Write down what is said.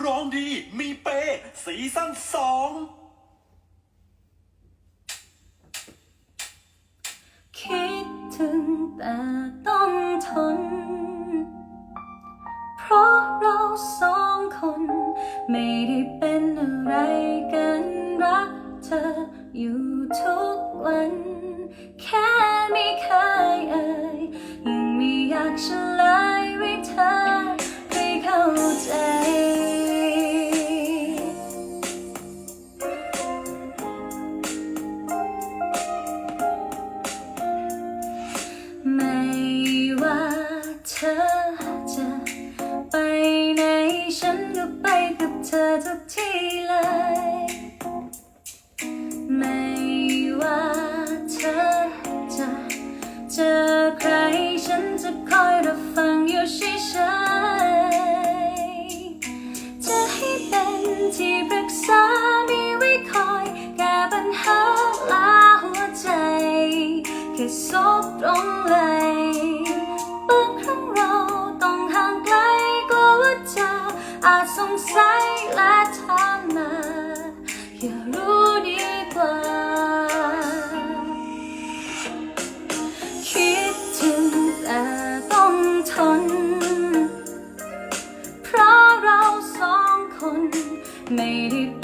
ร้องดีมีเปสีซั่นสองคิดถึงแต่ต้องทน เพราะเราสองคน ไม่ได้เป็นอะไรกันรักเธออยู่ทุกวัน เธอจะไปไหนฉันก็ไปกับเธอทุกที่เลย ไม่ว่าเธอจะเจอใครฉันจะคอยรับ อาจสงสัยและถามมาอย่ารู้ดีกว่า คิดถึงแต่ต้องทน เพราะเราสองคนไม่ได้